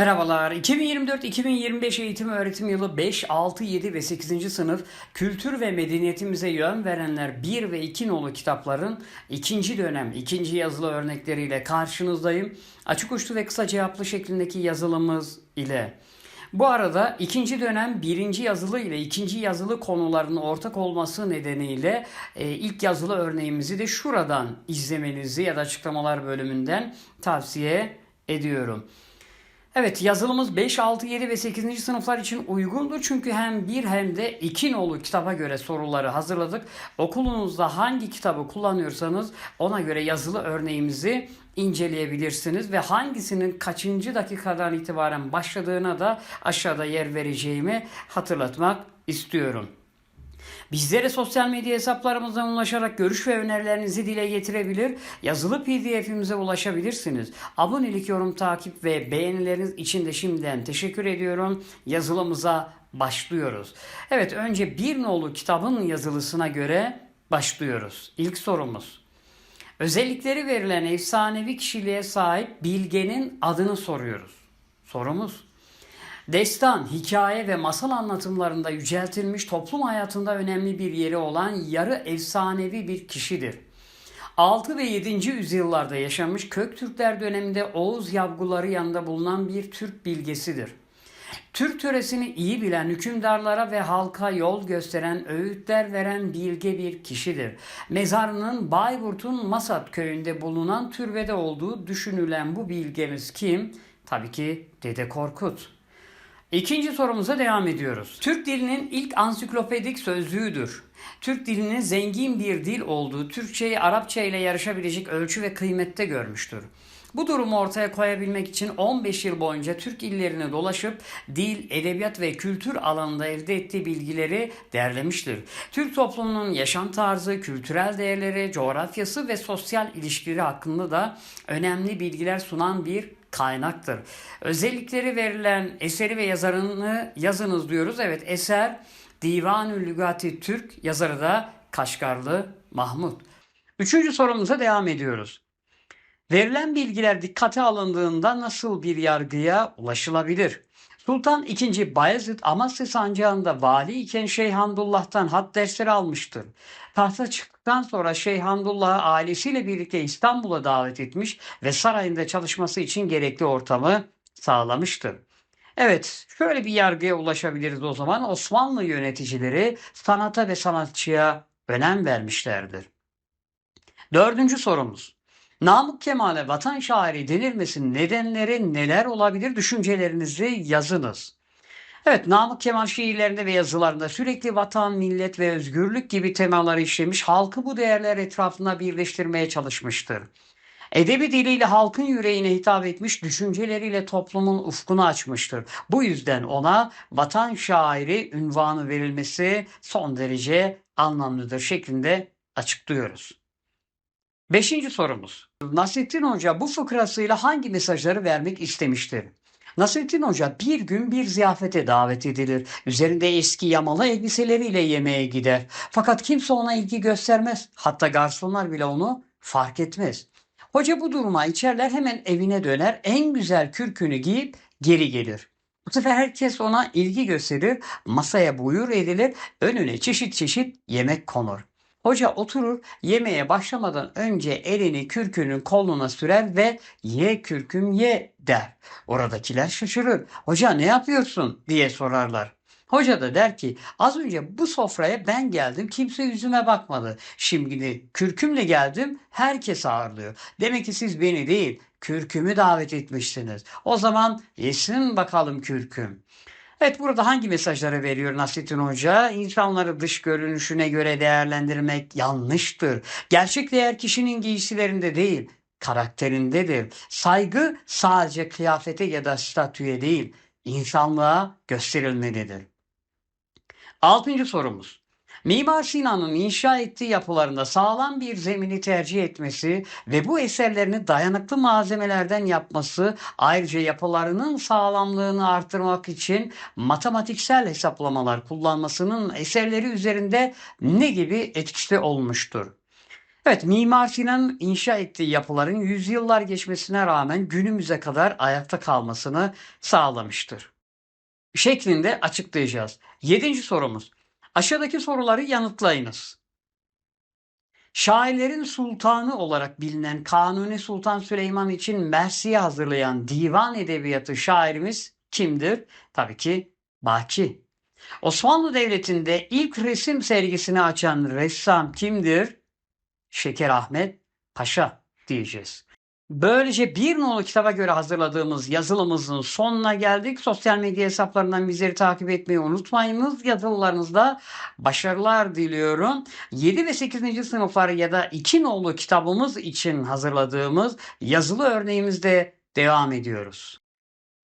Merhabalar. 2024-2025 eğitim öğretim yılı 5, 6, 7 ve 8. sınıf kültür ve medeniyetimize yön verenler 1 ve 2 nolu kitapların ikinci dönem ikinci yazılı örnekleriyle karşınızdayım. Açık uçlu ve kısa cevaplı şeklindeki yazılımız ile. Bu arada ikinci dönem birinci yazılı ile ikinci yazılı konuların ortak olması nedeniyle e, ilk yazılı örneğimizi de şuradan izlemenizi ya da açıklamalar bölümünden tavsiye ediyorum. Evet yazılımız 5, 6, 7 ve 8. sınıflar için uygundur. Çünkü hem bir hem de iki nolu kitaba göre soruları hazırladık. Okulunuzda hangi kitabı kullanıyorsanız ona göre yazılı örneğimizi inceleyebilirsiniz ve hangisinin kaçıncı dakikadan itibaren başladığına da aşağıda yer vereceğimi hatırlatmak istiyorum. Bizlere sosyal medya hesaplarımızdan ulaşarak görüş ve önerilerinizi dile getirebilir, yazılı pdf'imize ulaşabilirsiniz. Abonelik, yorum, takip ve beğenileriniz için de şimdiden teşekkür ediyorum. Yazılımıza başlıyoruz. Evet önce bir nolu kitabın yazılısına göre başlıyoruz. İlk sorumuz. Özellikleri verilen efsanevi kişiliğe sahip bilgenin adını soruyoruz. Sorumuz Destan, hikaye ve masal anlatımlarında yüceltilmiş toplum hayatında önemli bir yeri olan yarı efsanevi bir kişidir. 6 ve 7. yüzyıllarda yaşamış Köktürkler döneminde Oğuz Yavguları yanında bulunan bir Türk bilgesidir. Türk töresini iyi bilen hükümdarlara ve halka yol gösteren, öğütler veren bilge bir kişidir. Mezarının Bayburt'un Masat köyünde bulunan türbede olduğu düşünülen bu bilgemiz kim? Tabii ki Dede Korkut. İkinci sorumuza devam ediyoruz. Türk dilinin ilk ansiklopedik sözlüğüdür. Türk dilinin zengin bir dil olduğu, Türkçeyi Arapça ile yarışabilecek ölçü ve kıymette görmüştür. Bu durumu ortaya koyabilmek için 15 yıl boyunca Türk illerini dolaşıp dil, edebiyat ve kültür alanında elde ettiği bilgileri derlemiştir. Türk toplumunun yaşam tarzı, kültürel değerleri, coğrafyası ve sosyal ilişkileri hakkında da önemli bilgiler sunan bir kaynaktır. Özellikleri verilen eseri ve yazarını yazınız diyoruz. Evet eser Divanü Lügati Türk yazarı da Kaşgarlı Mahmut. Üçüncü sorumuza devam ediyoruz. Verilen bilgiler dikkate alındığında nasıl bir yargıya ulaşılabilir? Sultan II. Bayezid Amasya Sancağı'nda vali iken Şeyhandullah'tan hat dersleri almıştır. Tahta çıktıktan sonra Şeyhandullah'ı ailesiyle birlikte İstanbul'a davet etmiş ve sarayında çalışması için gerekli ortamı sağlamıştır. Evet, şöyle bir yargıya ulaşabiliriz o zaman. Osmanlı yöneticileri sanata ve sanatçıya önem vermişlerdir. Dördüncü sorumuz. Namık Kemal'e vatan şairi denilmesinin nedenleri neler olabilir düşüncelerinizi yazınız. Evet Namık Kemal şiirlerinde ve yazılarında sürekli vatan, millet ve özgürlük gibi temaları işlemiş, halkı bu değerler etrafında birleştirmeye çalışmıştır. Edebi diliyle halkın yüreğine hitap etmiş, düşünceleriyle toplumun ufkunu açmıştır. Bu yüzden ona vatan şairi ünvanı verilmesi son derece anlamlıdır şeklinde açıklıyoruz. Beşinci sorumuz. Nasrettin Hoca bu fıkrasıyla hangi mesajları vermek istemiştir? Nasrettin Hoca bir gün bir ziyafete davet edilir. Üzerinde eski yamalı elbiseleriyle yemeğe gider. Fakat kimse ona ilgi göstermez. Hatta garsonlar bile onu fark etmez. Hoca bu duruma içerler hemen evine döner. En güzel kürkünü giyip geri gelir. Bu sefer herkes ona ilgi gösterir. Masaya buyur edilir. Önüne çeşit çeşit yemek konur. Hoca oturur yemeğe başlamadan önce elini kürkünün koluna sürer ve ye kürküm ye der. Oradakiler şaşırır. Hoca ne yapıyorsun diye sorarlar. Hoca da der ki az önce bu sofraya ben geldim kimse yüzüme bakmadı. Şimdi kürkümle geldim herkes ağırlıyor. Demek ki siz beni değil kürkümü davet etmişsiniz. O zaman yesin bakalım kürküm. Evet burada hangi mesajları veriyor Nasrettin Hoca? İnsanları dış görünüşüne göre değerlendirmek yanlıştır. Gerçek değer kişinin giysilerinde değil, karakterindedir. Saygı sadece kıyafete ya da statüye değil, insanlığa gösterilmelidir. Altıncı sorumuz. Mimar Sinan'ın inşa ettiği yapılarında sağlam bir zemini tercih etmesi ve bu eserlerini dayanıklı malzemelerden yapması ayrıca yapılarının sağlamlığını artırmak için matematiksel hesaplamalar kullanmasının eserleri üzerinde ne gibi etkisi olmuştur? Evet, Mimar Sinan'ın inşa ettiği yapıların yüzyıllar geçmesine rağmen günümüze kadar ayakta kalmasını sağlamıştır. Şeklinde açıklayacağız. Yedinci sorumuz. Aşağıdaki soruları yanıtlayınız. Şairlerin sultanı olarak bilinen Kanuni Sultan Süleyman için Mersiye hazırlayan divan edebiyatı şairimiz kimdir? Tabii ki Baki. Osmanlı Devleti'nde ilk resim sergisini açan ressam kimdir? Şeker Ahmet Paşa diyeceğiz. Böylece bir nolu kitaba göre hazırladığımız yazılımızın sonuna geldik. Sosyal medya hesaplarından bizleri takip etmeyi unutmayınız. Yazılılarınızda başarılar diliyorum. 7 ve 8. sınıflar ya da 2 nolu kitabımız için hazırladığımız yazılı örneğimizde devam ediyoruz.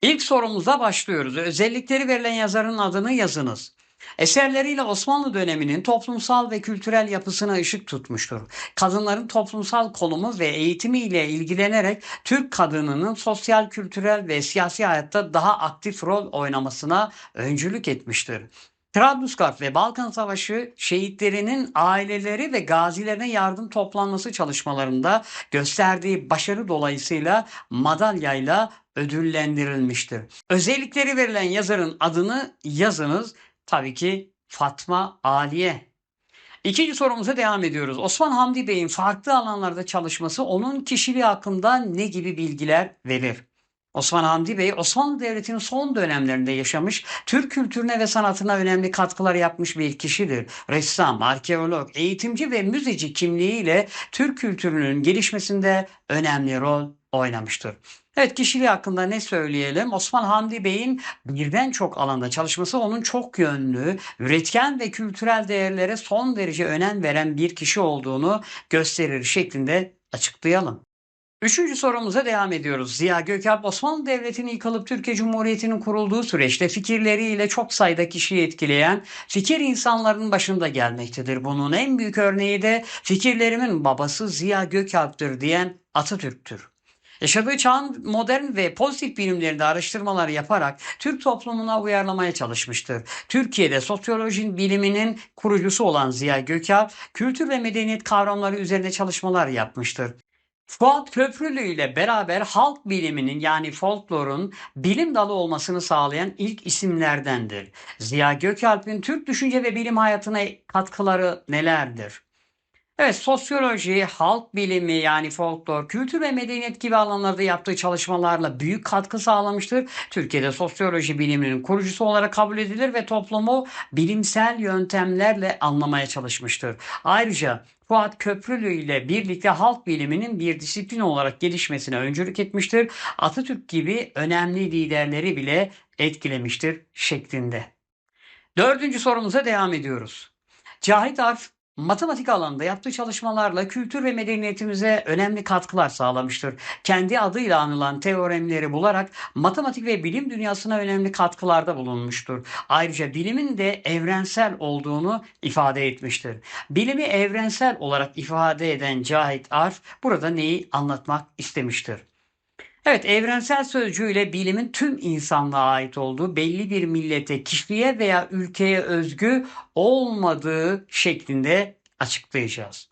İlk sorumuza başlıyoruz. Özellikleri verilen yazarın adını yazınız. Eserleriyle Osmanlı döneminin toplumsal ve kültürel yapısına ışık tutmuştur. Kadınların toplumsal konumu ve eğitimiyle ilgilenerek Türk kadınının sosyal, kültürel ve siyasi hayatta daha aktif rol oynamasına öncülük etmiştir. Trablusgarp ve Balkan Savaşı şehitlerinin aileleri ve gazilerine yardım toplanması çalışmalarında gösterdiği başarı dolayısıyla madalyayla ödüllendirilmiştir. Özellikleri verilen yazarın adını yazınız. Tabii ki Fatma Aliye. İkinci sorumuza devam ediyoruz. Osman Hamdi Bey'in farklı alanlarda çalışması onun kişiliği hakkında ne gibi bilgiler verir? Osman Hamdi Bey Osmanlı Devleti'nin son dönemlerinde yaşamış, Türk kültürüne ve sanatına önemli katkılar yapmış bir kişidir. Ressam, arkeolog, eğitimci ve müzeci kimliğiyle Türk kültürünün gelişmesinde önemli rol oynamıştır. Evet kişiliği hakkında ne söyleyelim? Osman Hamdi Bey'in birden çok alanda çalışması onun çok yönlü, üretken ve kültürel değerlere son derece önem veren bir kişi olduğunu gösterir şeklinde açıklayalım. Üçüncü sorumuza devam ediyoruz. Ziya Gökalp Osmanlı Devleti'nin yıkılıp Türkiye Cumhuriyeti'nin kurulduğu süreçte fikirleriyle çok sayıda kişiyi etkileyen fikir insanlarının başında gelmektedir. Bunun en büyük örneği de fikirlerimin babası Ziya Gökalp'tir diyen Atatürk'tür. Yaşadığı çağın modern ve pozitif bilimlerinde araştırmalar yaparak Türk toplumuna uyarlamaya çalışmıştır. Türkiye'de sosyoloji biliminin kurucusu olan Ziya Gökalp, kültür ve medeniyet kavramları üzerinde çalışmalar yapmıştır. Fuat Köprülü ile beraber halk biliminin yani folklorun bilim dalı olmasını sağlayan ilk isimlerdendir. Ziya Gökalp'in Türk düşünce ve bilim hayatına katkıları nelerdir? Evet, sosyoloji, halk bilimi yani folklor, kültür ve medeniyet gibi alanlarda yaptığı çalışmalarla büyük katkı sağlamıştır. Türkiye'de sosyoloji biliminin kurucusu olarak kabul edilir ve toplumu bilimsel yöntemlerle anlamaya çalışmıştır. Ayrıca Fuat Köprülü ile birlikte halk biliminin bir disiplin olarak gelişmesine öncülük etmiştir. Atatürk gibi önemli liderleri bile etkilemiştir şeklinde. Dördüncü sorumuza devam ediyoruz. Cahit Arf matematik alanında yaptığı çalışmalarla kültür ve medeniyetimize önemli katkılar sağlamıştır. Kendi adıyla anılan teoremleri bularak matematik ve bilim dünyasına önemli katkılarda bulunmuştur. Ayrıca bilimin de evrensel olduğunu ifade etmiştir. Bilimi evrensel olarak ifade eden Cahit Arf burada neyi anlatmak istemiştir? Evet, evrensel sözcüğüyle bilimin tüm insanlığa ait olduğu belli bir millete, kişiye veya ülkeye özgü olmadığı şeklinde açıklayacağız.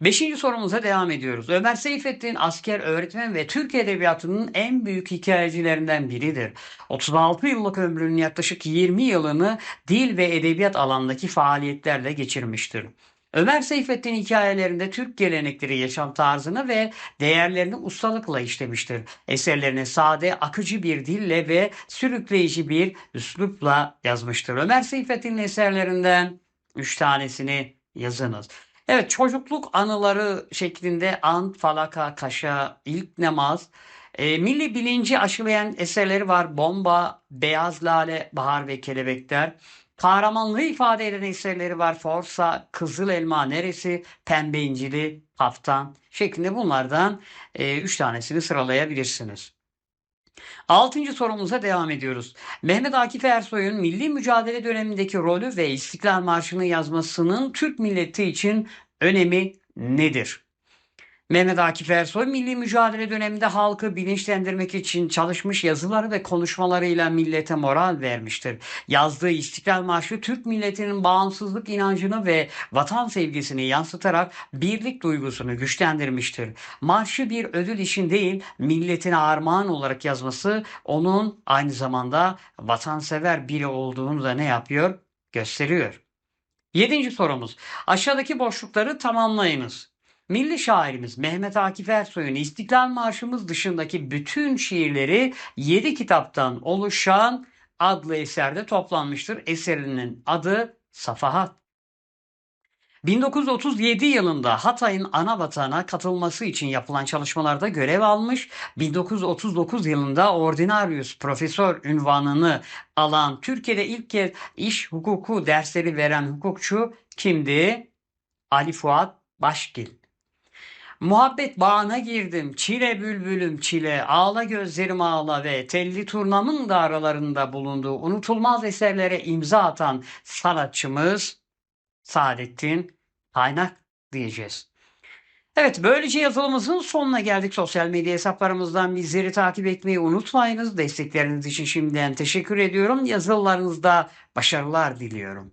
Beşinci sorumuza devam ediyoruz. Ömer Seyfettin asker, öğretmen ve Türk Edebiyatı'nın en büyük hikayecilerinden biridir. 36 yıllık ömrünün yaklaşık 20 yılını dil ve edebiyat alanındaki faaliyetlerle geçirmiştir. Ömer Seyfettin hikayelerinde Türk gelenekleri, yaşam tarzını ve değerlerini ustalıkla işlemiştir. Eserlerini sade, akıcı bir dille ve sürükleyici bir üslupla yazmıştır. Ömer Seyfettin'in eserlerinden üç tanesini yazınız. Evet çocukluk anıları şeklinde Ant, Falaka, Kaşa, İlk Namaz, e, milli bilinci aşılayan eserleri var. Bomba, Beyaz Lale, Bahar ve Kelebekler. Kahramanlığı ifade eden eserleri var. Forsa, Kızıl Elma Neresi, Pembe İncili, Kaftan şeklinde bunlardan 3 e, tanesini sıralayabilirsiniz. Altıncı sorumuza devam ediyoruz. Mehmet Akif Ersoy'un milli mücadele dönemindeki rolü ve İstiklal Marşı'nı yazmasının Türk milleti için önemi nedir? Mehmet Akif Ersoy milli mücadele döneminde halkı bilinçlendirmek için çalışmış yazıları ve konuşmalarıyla millete moral vermiştir. Yazdığı İstiklal Marşı Türk milletinin bağımsızlık inancını ve vatan sevgisini yansıtarak birlik duygusunu güçlendirmiştir. Marşı bir ödül için değil, milletine armağan olarak yazması onun aynı zamanda vatansever biri olduğunu da ne yapıyor? Gösteriyor. Yedinci sorumuz. Aşağıdaki boşlukları tamamlayınız. Milli şairimiz Mehmet Akif Ersoy'un İstiklal Marşımız dışındaki bütün şiirleri 7 kitaptan oluşan adlı eserde toplanmıştır. Eserinin adı Safahat. 1937 yılında Hatay'ın ana vatana katılması için yapılan çalışmalarda görev almış. 1939 yılında Ordinarius Profesör ünvanını alan Türkiye'de ilk kez iş hukuku dersleri veren hukukçu kimdi? Ali Fuat Başgil. Muhabbet bağına girdim, çile bülbülüm çile, ağla gözlerim ağla ve telli turnamın da aralarında bulunduğu unutulmaz eserlere imza atan sanatçımız Saadettin Kaynak diyeceğiz. Evet böylece yazılımızın sonuna geldik. Sosyal medya hesaplarımızdan bizleri takip etmeyi unutmayınız. Destekleriniz için şimdiden teşekkür ediyorum. Yazılarınızda başarılar diliyorum.